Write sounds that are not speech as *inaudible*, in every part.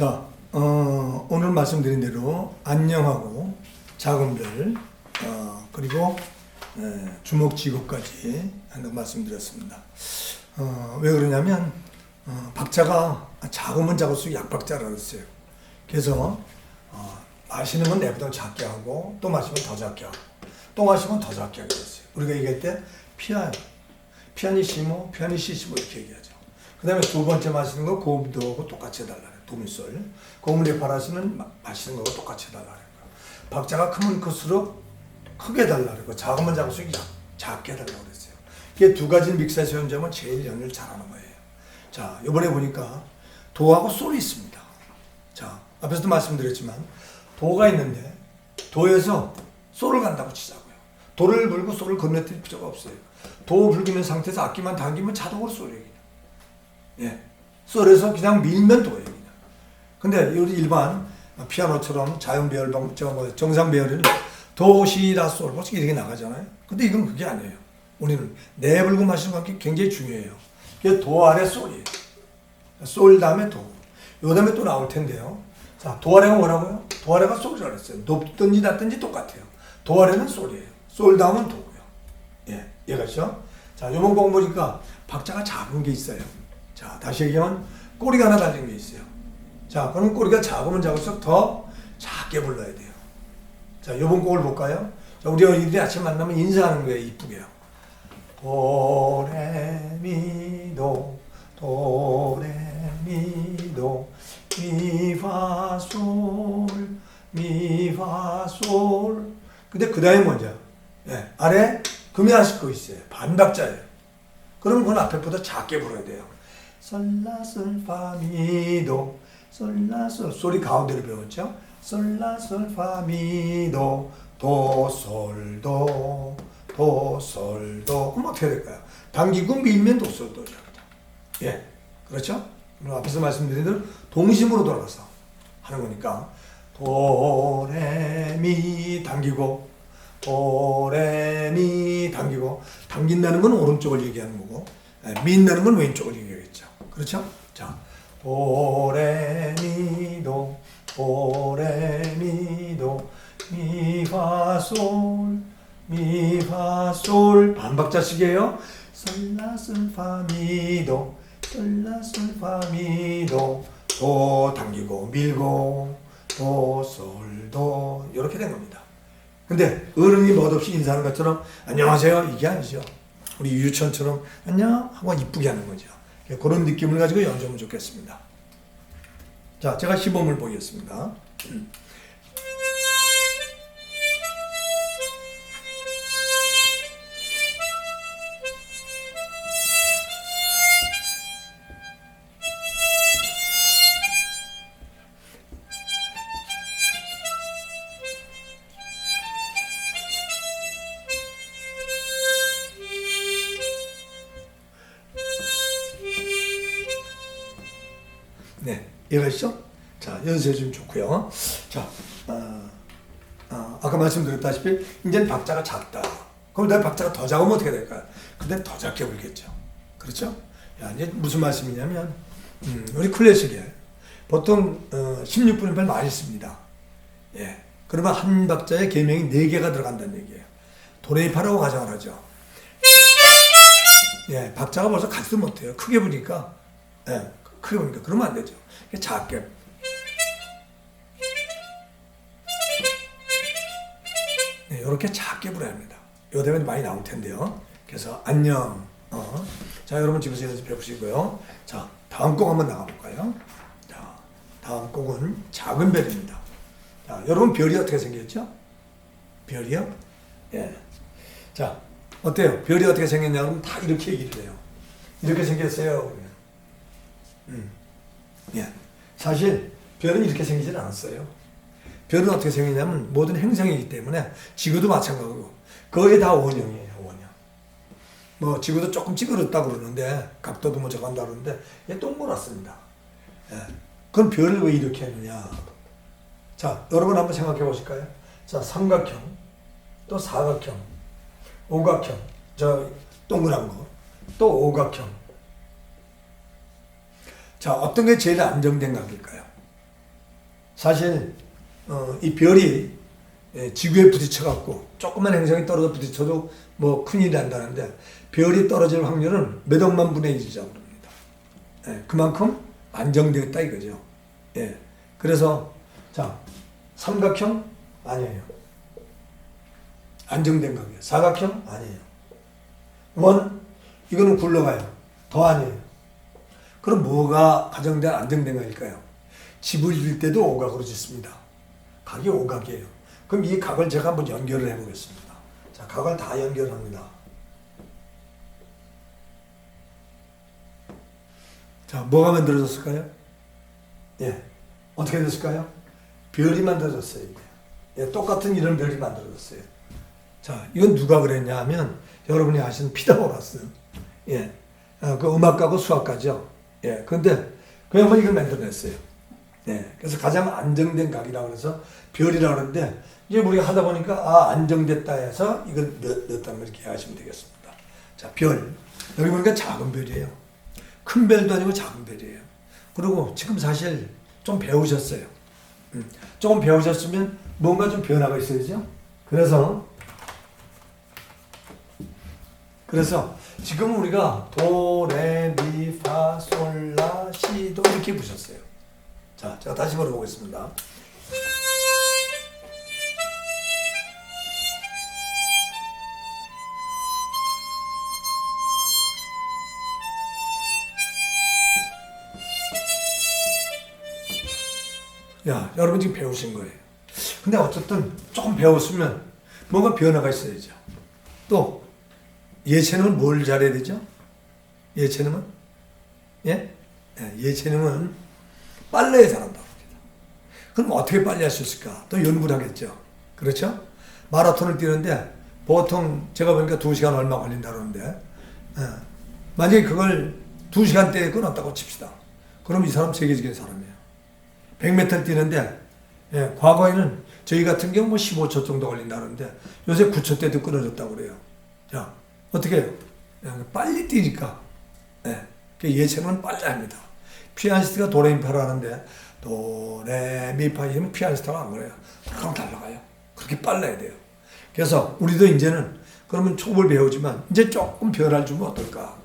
자, 어, 오늘 말씀드린 대로 안녕하고 작은 별, 어, 그리고 에, 주먹 지구까지 한다고 말씀드렸습니다. 어, 왜 그러냐면 어, 박자가 작으면 작을수록 약박자라 그랬어요. 그래서 어, 마시는 건 내보다 작게 하고 또 마시면 더 작게 하고 또 마시면 더 작게 하게 됐어요. 우리가 얘기할 때 피아노, 피아니시모, 피아니시시모 이렇게 얘기하죠. 그 다음에 두 번째 마시는 거 고음도 하고 똑같이 해달라 고음을 파라시는 마- 마시는 거하고 똑같이 해달라 그래요. 박자가 크면 클수록 크게 해달라 그러고 작으면 작을수록 작- 작게 해달라고 그랬어요. 이게 두 가지 믹스에서 연주하면 제일 연주를 잘하는 거예요. 자, 이번에 보니까 도하고 솔이 있습니다. 자, 앞에서도 말씀드렸지만 도가 있는데 도에서 솔을 간다고 치자고요. 도를 불고 솔을 건너뛸 필요가 없어요. 도 불기는 상태에서 악기만 당기면 자동으로. 그냥. 예. 솔에서 그냥 밀면 도예요. 근데 우리 일반 피아노처럼 자연 배열 방, 저 뭐, 정상 배열은 도시라 솔, 이렇게 나가잖아요. 근데 이건 그게 아니에요. 우리는 내 불고 마시는 관계 굉장히 중요해요. 이게 도 아래 솔이에요. 솔 다음에 도. 요 다음에 또 나올 텐데요. 자, 도 아래가 뭐라고요? 도 아래가 솔이라고 했어요. 높든지 낮든지 똑같아요. 도 아래는 솔이에요. 솔 다음은 도고요. 예, 이해가시죠? 자, 요번 곡 보니까 박자가 작은 게 있어요. 자, 다시 얘기하면 꼬리가 하나 달린 게 있어요. 자, 그럼 꼬리가 작으면 작을수록 더 작게 불러야 돼요. 자, 요번 곡을 볼까요? 자, 우리 어린이들이 아침 만나면 인사하는 거예요, 이쁘게요. 도레미도 도레미도 미파솔 미파솔 근데 그 다음에 뭐죠? 예, 아래 금이 하나씩 거 있어요. 반박자예요. 그럼 그건 앞에 보다 작게 불어야 돼요. 솔라솔파미도 솔라솔 소리 가운데를 배웠죠? 솔라솔파미도 도솔도 도솔도 그럼 어떻게 될까요? 당기고 밀면 도솔도죠. 예, 그렇죠? 앞에서 말씀드린 대로 동심으로 돌아가서 하는 거니까 도레미 당기고 도레미 당기고 당긴다는 건 오른쪽을 얘기하는 거고 예, 민다는 건 왼쪽을 얘기하겠죠. 그렇죠? 자, 도레미도 도레미도 미파솔 미파솔 반박자식이에요. 솔라솔파미도 솔라솔파미도 도 당기고 밀고 도솔도 이렇게 된 겁니다. 근데 어른이 멋없이 인사하는 것처럼 안녕하세요 이게 아니죠. 우리 유치원처럼 안녕 하고 이쁘게 하는 거죠. 그런 느낌을 가지고 연주하면 좋겠습니다. 자, 제가 시범을 보겠습니다. *clears throat* 이해가시죠? 자, 연습해 주면 좋고요. 자, 어, 어, 아까 말씀드렸다시피 이제 박자가 작다. 그럼 내가 박자가 더 작으면 어떻게 될까요? 근데 더 작게 불겠죠. 그렇죠? 야, 이제 무슨 말씀이냐면 음, 우리 클래식에 보통 어, 16분음표를 많이 씁니다. 예. 그러면 한 박자에 계명이 4개가 들어간다는 얘기예요. 도레미파라고 가정을 하죠. 예, 박자가 벌써 같지도 못해요. 크게 보니까, 예, 보니까 그러면 안 되죠. 작게. 네, 이렇게 작게 불어야 합니다. 요 되면 많이 나올 텐데요. 그래서 안녕. 어. 자, 여러분 집에서 연습해 보시고요. 자, 다음 곡 한번 나가 볼까요? 자, 다음 곡은 작은 별입니다. 자, 여러분 별이 어떻게 생겼죠? 별이요? 예. 자, 어때요? 별이 어떻게 생겼냐면 다 이렇게 얘기를 해요. 이렇게 생겼어요. 음. 예. 사실 별은 이렇게 생기질 않았어요. 별은 어떻게 생기냐면 모든 행성이기 때문에 지구도 마찬가지고 거의 다 원형이에요. 원형. 뭐 지구도 조금 찌그럽다고 그러는데 각도도 뭐 저간다 그러는데 얘 동그랗습니다. 예. 그럼 별을 왜 이렇게 했느냐? 자, 여러분 한번 생각해 보실까요? 자, 삼각형, 또 사각형, 오각형, 저 동그란 거, 또 오각형. 자, 어떤 게 제일 안정된 각일까요? 사실 어, 이 별이 예, 지구에 부딪혀갖고 조그만 행성이 떨어져 부딪혀도 뭐 큰일이 난다는데 별이 떨어질 확률은 몇 억만 분의 일이라고 합니다. 예, 그만큼 안정되었다 이거죠. 예, 그래서 자 삼각형 아니에요. 안정된 각이에요. 사각형 아니에요. 원 이거는 굴러가요. 더 아니에요. 그럼 뭐가 가정된 안정된 각일까요? 집을 질 때도 오각으로 짓습니다. 각이 오각이에요. 그럼 이 각을 제가 한번 연결을 해보겠습니다. 자, 각을 다 연결합니다. 자, 뭐가 만들어졌을까요? 예, 어떻게 됐을까요? 별이 만들어졌어요. 예, 똑같은 이런 별이 만들어졌어요. 자, 이건 누가 그랬냐 하면 여러분이 아시는 피타고라스. 예, 어, 그 음악가고 수학가죠. 예, 근데 그 양반이 이걸 만들어냈어요. 예, 그래서 가장 안정된 각이라고 그래서 별이라고 그러는데 이제 우리가 하다 보니까 아 안정됐다 해서 이걸 넣, 넣었다는 걸 이렇게 하시면 되겠습니다. 자, 별. 여기 보니까 작은 별이에요. 큰 별도 아니고 작은 별이에요. 그리고 지금 사실 좀 배우셨어요. 음, 조금 배우셨으면 뭔가 좀 변화가 있어야죠. 그래서 그래서 지금 우리가 도, 레, 미, 파, 솔, 라, 시, 도 이렇게 보셨어요. 자, 제가 다시 물어보겠습니다. 야, 여러분 지금 배우신 거예요. 근데 어쨌든 조금 배웠으면 뭔가 변화가 있어야죠. 또 예체능은 뭘 잘해야 되죠? 예체능은 예? 예, 예 체능은 빨래에 잘한다고 합니다. 그럼 어떻게 빨리 할 수 있을까? 또 연구를 하겠죠. 그렇죠? 마라톤을 뛰는데 보통 제가 보니까 2시간 얼마 걸린다 그러는데 예, 만약에 그걸 2시간대에 끊었다고 칩시다. 그럼 이 사람 세계적인 사람이에요. 100m 뛰는데 예, 과거에는 저희 같은 경우 뭐 15초 정도 걸린다는데 요새 9초 때도 끊어졌다고 그래요. 자, 어떻게 해요? 예, 빨리 뛰니까. 예, 그 예체능은 빨리 합니다. 피아니스트가 도레미파를 하는데 도레미파 이러면 피아니스트가 안 그래요. 그럼 달라가요. 그렇게 빨라야 돼요. 그래서 우리도 이제는 그러면 촉을 배우지만 이제 조금 변화를 주면 어떨까?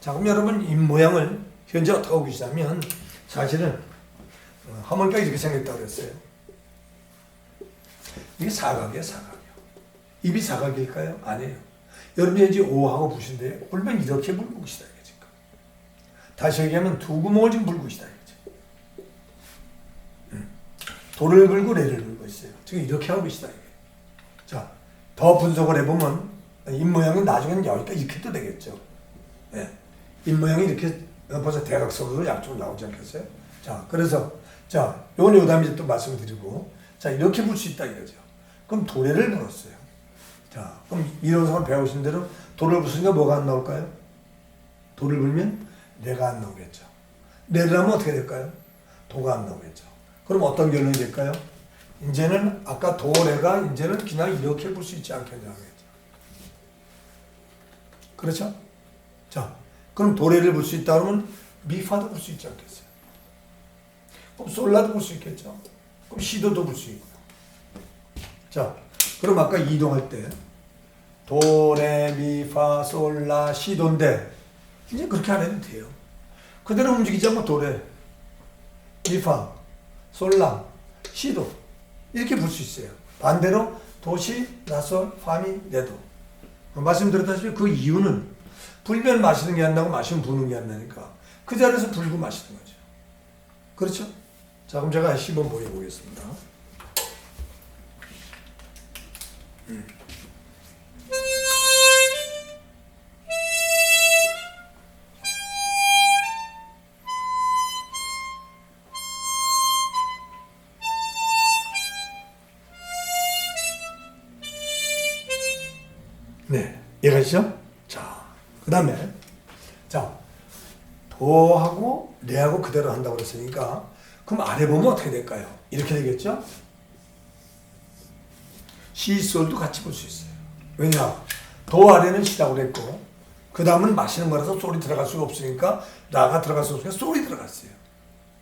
자, 그럼 여러분 입 모양을 현재 어떻게 하고 계시냐면 사실은 어, 하모니카 이렇게 생겼다고 그랬어요. 이게 사각이에요, 사각이요. 입이 사각일까요? 아니에요. 여러분이 이제 오하고 부신데 불면 이렇게 불고 계시다 이거지. 다시 얘기하면 두 구멍을 지금 불고 이거지. 음. 도를 불고 레를 불고 있어요. 지금 이렇게 하고 계시다. 자, 더 분석을 해보면 입 모양은 나중에는 여기까지 이렇게 또 되겠죠. 예. 입 모양이 이렇게 벌써 대각선으로 양쪽으로 나오지 않겠어요? 자, 그래서 자, 요건 이제 또 말씀을 드리고 자, 이렇게 불수 있다 이거죠. 그럼 도래를 불었어요. 자, 그럼 이론상을 배우신 대로 도를 부수니까 뭐가 안 나올까요? 도를 불면 레가 안 나오겠죠. 레를 하면 어떻게 될까요? 도가 안 나오겠죠. 그럼 어떤 결론이 될까요? 이제는 아까 도, 레가 이제는 그냥 이렇게 불수 있지 않겠냐겠죠. 그렇죠? 자, 그럼 도레를 불수 있다 그러면 미파도 불수 있지 않겠어요? 그럼 솔라도 불수 있겠죠? 그럼 시도도 불수 있고. 자, 그럼 아까 이동할 때 도, 레, 미, 파, 솔, 라, 시도인데 이제 그렇게 안 해도 돼요. 그대로 움직이지 않고 도, 레, 미, 파, 솔, 라, 시도 이렇게 불수 있어요. 반대로 도시, 라, 솔, 파, 미, 레도 말씀드렸다시피 그 이유는 불면 마시는 게안 나고 마시면 부는 게안 나니까 그 자리에서 불고 마시는 거죠. 그렇죠? 자, 그럼 제가 시범 보여보겠습니다. 음. 네, 이해가시죠? 자, 그 다음에 자, 도하고 레하고 그대로 한다고 그랬으니까 그럼 아래 보면 어떻게 될까요? 이렇게 되겠죠? 시, 솔도 같이 볼 수 있어요. 왜냐? 도 아래는 시라고 그랬고 그 다음은 마시는 거라서 솔이 들어갈 수가 없으니까 라가 들어갈 수 없으니까 솔이 들어갔어요.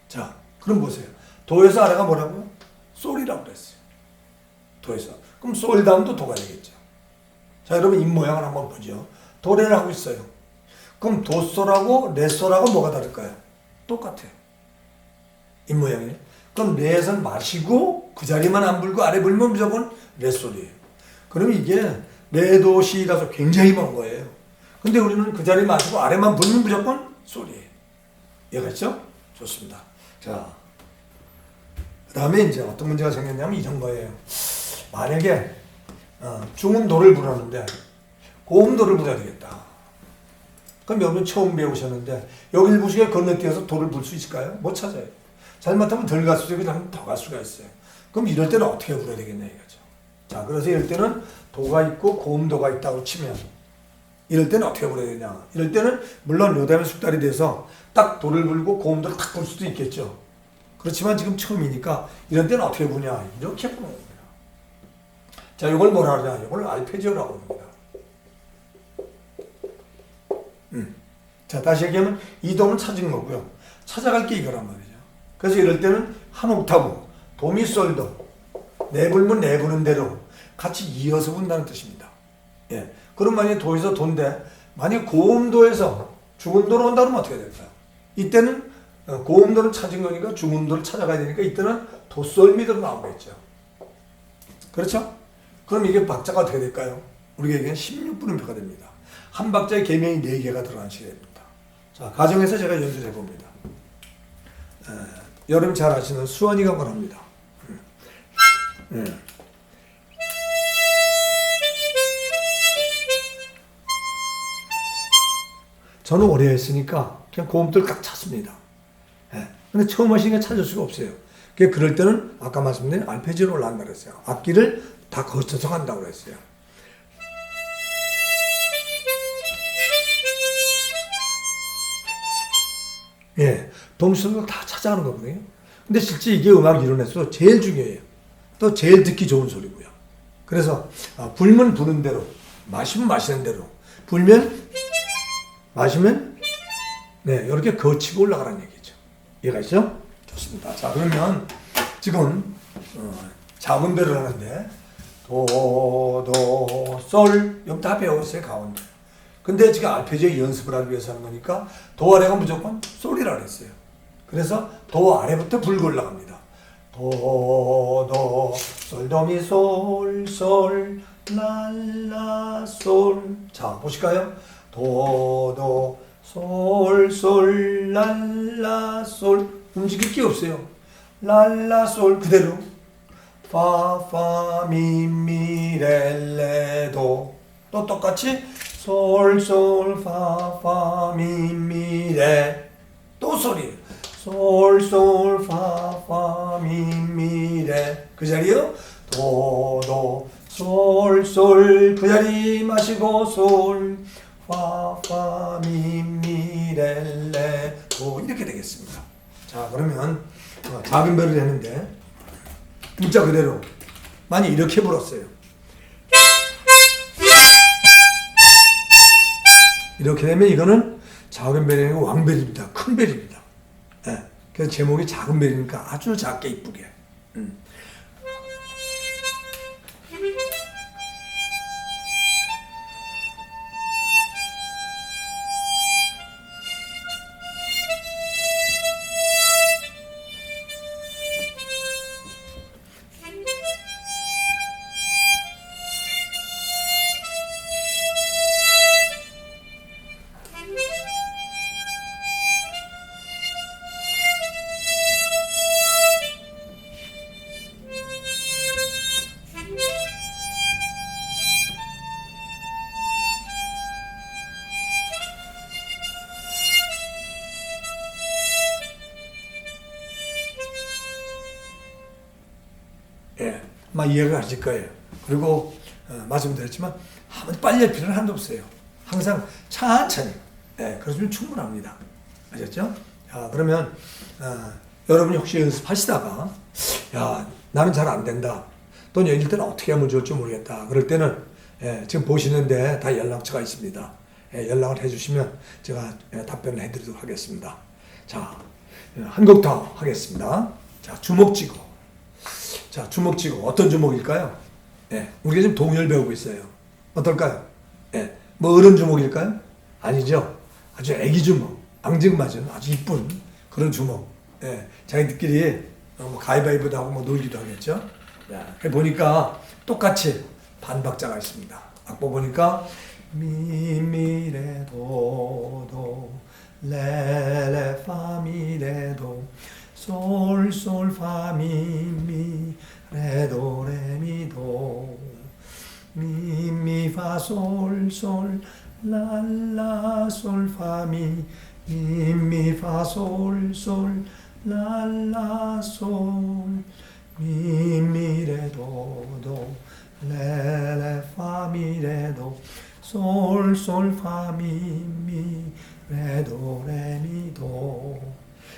자, 그럼 보세요. 도에서 아래가 뭐라고요? 솔이라고 그랬어요. 도에서. 그럼 솔 다음도 도가 되겠죠. 자, 여러분 입 모양을 한번 보죠. 도래를 하고 있어요. 그럼 도솔하고 레솔하고 뭐가 다를까요? 똑같아요. 입 모양이. 그럼 레에선 마시고 그 자리만 안 불고 아래 불면 무조건 레솔이에요. 그럼 이게 레도시라서 굉장히 먼 거예요. 근데 우리는 그 자리 마시고 아래만 불면 무조건 솔이에요. 이해갔죠? 좋습니다. 자, 그 다음에 이제 어떤 문제가 생겼냐면 이런 거예요. 만약에 어, 중은 도를 부르는데 고음도를 불어야 되겠다. 그럼 여러분 처음 배우셨는데 여기를 부시게 건너뛰어서 도를 불 수 있을까요? 못 찾아요. 잘못하면 덜 갈 수도 있고 더갈 수가 있어요. 그럼 이럴 때는 어떻게 불어야 되겠냐. 자, 그래서 이럴 때는 도가 있고 고음도가 있다고 치면 이럴 때는 어떻게 불어야 되냐. 이럴 때는 물론 요담의 숙달이 돼서 딱 도를 불고 고음도를 탁 불 수도 있겠죠. 그렇지만 지금 처음이니까 이런 때는 어떻게 부냐. 이렇게 부는 겁니다. 자, 이걸 뭐라 하냐. 이걸 알페지오라고 합니다. 음. 자, 다시 얘기하면 이동은 찾은 거고요. 찾아갈 게 이거란 말이죠. 그래서 이럴 때는 한 옥타브, 도미솔도, 내불면 내부는 대로 같이 이어서 분다는 뜻입니다. 예. 그럼 만약에 도에서 도인데, 만약에 고음도에서 중음도로 온다 그러면 어떻게 될까요? 이때는 어, 고음도를 찾은 거니까 중음도를 찾아가야 되니까 이때는 도솔미도로 나오겠죠. 그렇죠? 그럼 이게 박자가 어떻게 될까요? 우리에게는 16분음표가 됩니다. 한 박자에 개명이 4개가 들어간 시간입니다. 자, 가정에서 제가 연주해 봅니다. 에, 여러분 잘 아시는 수원이가 말합니다. 음. 음. 저는 오래 했으니까 그냥 고음들 딱 찾습니다. 예. 근데 처음 하시니까 찾을 수가 없어요. 그게 그럴 때는 아까 말씀드린 알페지로 올라간다 그랬어요. 악기를 다 거쳐서 간다고 그랬어요. 예, 동시로 다 찾아가는 거거든요. 근데 실제 이게 음악 이론에서 제일 중요해요. 또 제일 듣기 좋은 소리고요. 그래서 아, 불면 부는 대로, 마시면 마시는 대로, 불면 마시면 네 이렇게 거치고 올라가라는 얘기죠. 이해가시죠? 좋습니다. 자 그러면 지금 어, 작은 배를 하는데 도도솔 여기 다 배웠어요 가운데. 근데 지금 알페지오 연습을 하기 위해서 하는 거니까 도 아래가 무조건 솔이라 그랬어요. 그래서 도 아래부터 불고 올라갑니다. 도도 솔도미 솔솔 랄라 솔. 자 보실까요? 도도 솔솔 랄라 솔 움직일 게 없어요. 랄라 솔 그대로 파파미미렐레도 또 똑같이 솔솔 파파미미레 또 소리예요. 솔 솔 파 파 미 미 레 그 자리요. 도 도 솔 솔 그 자리 마시고 솔 파 파 미미렐레 도 이렇게 되겠습니다. 자 그러면 어, 작은 별을 했는데 문자 그대로 많이 이렇게 불었어요. 이렇게 되면 이거는 작은 벨이 아니고 왕벨입니다. 큰 벨입니다. 예. 그래서 제목이 작은 벨이니까 아주 작게 이쁘게. 음. 예, 막 이해가 가실 거예요. 그리고 어, 말씀드렸지만 아무리 빨리 할 필요는 하나도 없어요. 항상 천천히. 예, 그러시면 충분합니다. 아셨죠? 자, 그러면 어, 여러분이 혹시 연습하시다가 야 나는 잘 안 된다. 또는 이럴 때는 어떻게 하면 좋을지 모르겠다. 그럴 때는 예, 지금 보시는데 다 연락처가 있습니다. 예, 연락을 해주시면 제가 예, 답변을 해드리도록 하겠습니다. 자, 한곡더 하겠습니다. 자, 주먹 쥐고. 자, 주먹 치고 어떤 주먹일까요? 예, 우리가 지금 동요를 배우고 있어요. 어떨까요? 예, 뭐 어른 주먹일까요? 아니죠. 아주 애기 주먹, 앙증맞은 아주 이쁜 그런 주먹. 예, 자기들끼리 어, 뭐 가위바위보도 하고 뭐 놀기도 하겠죠. 야, 그 보니까 똑같이 반박자가 있습니다. 악보 보니까 미미레도도 레레 파미레도 솔 솔 파 미 미 레 도 레 미 도. 미 미 파 솔솔 랄라 솔 파 미. 미 미 파 솔솔 랄라 솔. 미 미 레 도 도 레 레 파 미 레 도. 솔 솔 파 미 미 레 도 레 미 도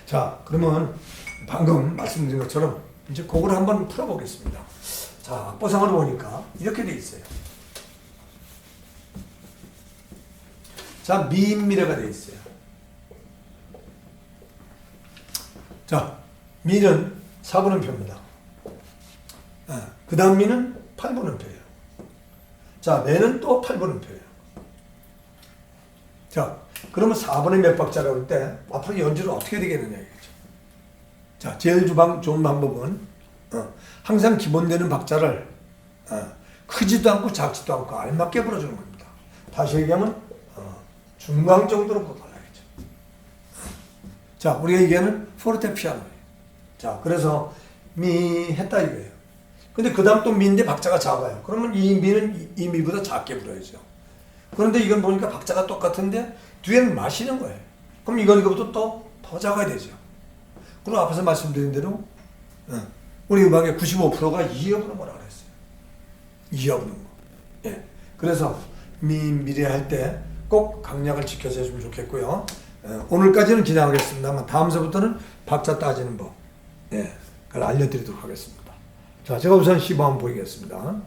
자 그러면 방금 말씀드린 것처럼 이제 곡을 한번 풀어보겠습니다. 자 악보상을 보니까 이렇게 돼 있어요. 자 미미레가 돼 있어요. 자 미는 4분음표입니다. 그 다음 미는 8분음표예요. 자 레는 또 8분음표예요. 자, 그러면 4분의 몇 박자라고 할 때 앞으로 연주를 어떻게 되겠느냐 이거죠. 자, 제일 주방 좋은 방법은 어, 항상 기본되는 박자를 어, 크지도 않고 작지도 않고 알맞게 불어주는 겁니다. 다시 얘기하면 어, 중간 정도로 불어달라겠죠. 자, 우리가 얘기하는 포르테 피아노예요. 자, 그래서 미 했다 이거예요. 근데 그 다음 또 미인데 박자가 작아요. 그러면 이 미는 이- 이 미보다 작게 불어야죠. 그런데 이건 보니까 박자가 똑같은데 뒤에는 마시는 거예요. 그럼 이건 이거보다 또더 작아야 되죠. 그리고 앞에서 말씀드린 대로 어, 우리 음악의 95%가 2업으로 뭐라 그랬어요. 2업으로. 예. 그래서 미 미래 할 때 꼭 강약을 지켜서 해주면 좋겠고요. 어, 오늘까지는 기장하겠습니다만 다음서부터는 박자 따지는 법, 예, 그걸 알려드리도록 하겠습니다. 자, 제가 우선 시범 보이겠습니다.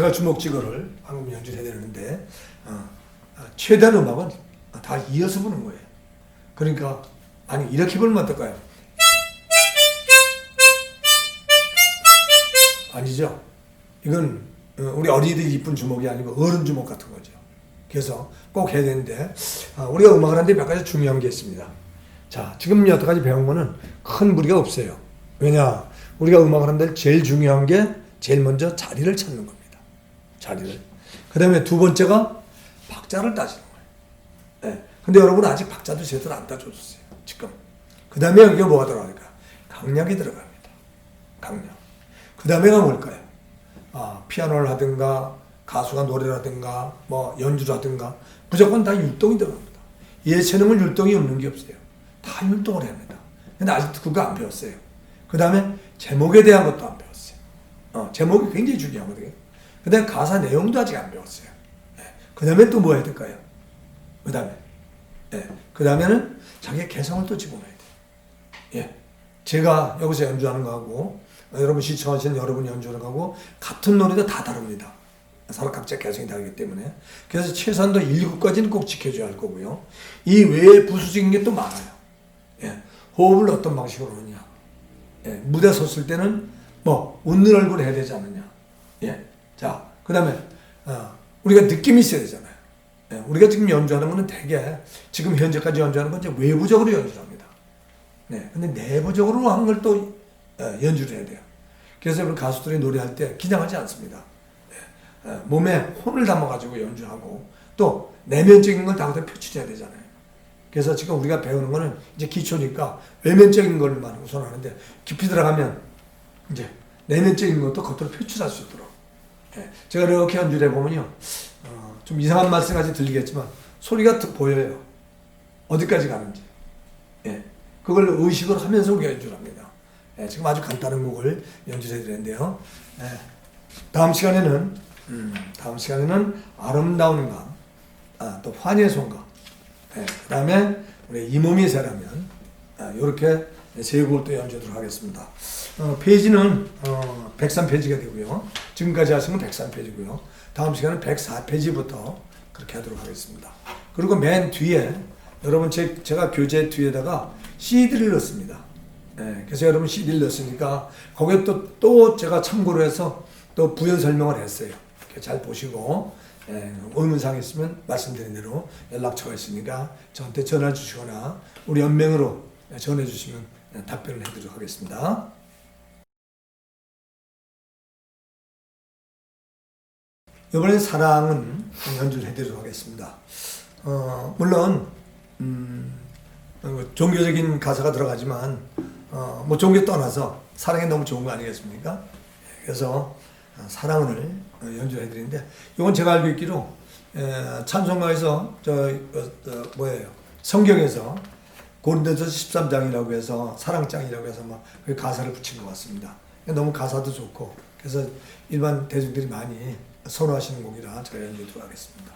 제가 주먹지거를 방금 연주를 해야 되는데 어, 아, 최대한 음악은 다 이어서 부는 거예요. 그러니까 아니 이렇게 부르면 어떨까요? 아니죠. 이건 어, 우리 어린이들 이쁜 주먹이 아니고 어른 주먹 같은 거죠. 그래서 꼭 해야 되는데 아, 우리가 음악을 하는데 몇 가지 중요한 게 있습니다. 자, 지금 여태까지 배운 거는 큰 무리가 없어요. 왜냐? 우리가 음악을 하는데 제일 중요한 게 제일 먼저 자리를 찾는 겁니다. 자리를. 그 다음에 두 번째가 박자를 따지는 거예요. 예. 근데 여러분 아직 박자도 제대로 안 따져줬어요. 지금. 그 다음에 여기가 뭐가 들어가니까? 강약이 들어갑니다. 강약. 그 다음에가 뭘까요? 아, 피아노를 하든가, 가수가 노래를 하든가, 뭐 연주를 하든가, 무조건 다 율동이 들어갑니다. 예체능은 율동이 없는 게 없어요. 다 율동을 합니다. 근데 아직도 그거 안 배웠어요. 그 다음에 제목에 대한 것도 안 배웠어요. 어, 제목이 굉장히 중요하거든요. 그 다음에 가사 내용도 아직 안 배웠어요. 그 다음에 또 뭐 해야 될까요? 그 다음에, 예. 그 다음에는 자기의 개성을 또 집어넣어야 돼요. 예. 제가 여기서 연주하는 거하고, 어, 여러분 시청하시는 여러분이 연주하는 거하고, 같은 노래도 다 다릅니다. 사람 각자 개성이 다르기 때문에. 그래서 최소한도 1급까지는 꼭 지켜줘야 할 거고요. 이 외에 부수적인 게 또 많아요. 예. 호흡을 어떤 방식으로 하느냐. 예. 무대 섰을 때는 뭐, 웃는 얼굴 해야 되지 않느냐. 예. 자, 그 다음에, 어, 우리가 느낌이 있어야 되잖아요. 예. 우리가 지금 연주하는 거는 되게, 지금 현재까지 연주하는 건 이제 외부적으로 연주를 합니다. 네. 근데 내부적으로 한 걸 또 연주를 해야 돼요. 그래서 우리 가수들이 노래할 때 긴장하지 않습니다. 예. 예. 몸에 혼을 담아가지고 연주하고 또 내면적인 걸 다음부터 표출해야 되잖아요. 그래서 지금 우리가 배우는 거는 이제 기초니까 외면적인 걸만 우선 하는데 깊이 들어가면 이제 내면적인 것도 겉으로 표출할 수 있도록. 예, 제가 이렇게 연주를 해보면요. 어, 좀 이상한 말씀까지 들리겠지만 소리가 드- 보여요. 어디까지 가는지. 예, 그걸 의식을 하면서 우리가 연주를 합니다. 예, 지금 아주 간단한 곡을 연주해 드렸는데요. 예, 다음 시간에는 음, 다음 시간에는 아름다운 감, 아, 또 환희의 송가, 예, 그다음에 우리 이 몸이 새라면 아, 이렇게 세 곡을 또 연주하도록 하겠습니다. 어, 페이지는 어, 103페이지가 되고요. 지금까지 하신 건 103페이지고요. 다음 시간은 104페이지부터 그렇게 하도록 하겠습니다. 그리고 맨 뒤에 여러분 제, 제가 교재 뒤에다가 CD를 넣습니다. 예, 그래서 여러분 CD를 넣었으니까 거기에 또, 또 제가 참고로 해서 또 부연 설명을 했어요. 잘 보시고 예, 의문사항 있으면 말씀드린 대로 연락처가 있으니까 저한테 전화 주시거나 우리 연맹으로 전해 주시면 답변을 해드리도록 하겠습니다. 이번에 사랑은 연주를 해드리도록 하겠습니다. 어, 물론 음, 어, 종교적인 가사가 들어가지만 어, 뭐 종교 떠나서 사랑이 너무 좋은 거 아니겠습니까? 그래서 어, 사랑을 어, 연주해드리는데 이건 제가 알고 있기로 에, 찬송가에서 저 어, 어, 뭐예요 성경에서 고린도서 13장이라고 해서 사랑장이라고 해서 막 그 가사를 붙인 것 같습니다. 너무 가사도 좋고 그래서 일반 대중들이 많이 선호하시는 곡이라 제가 연주하도록 하겠습니다.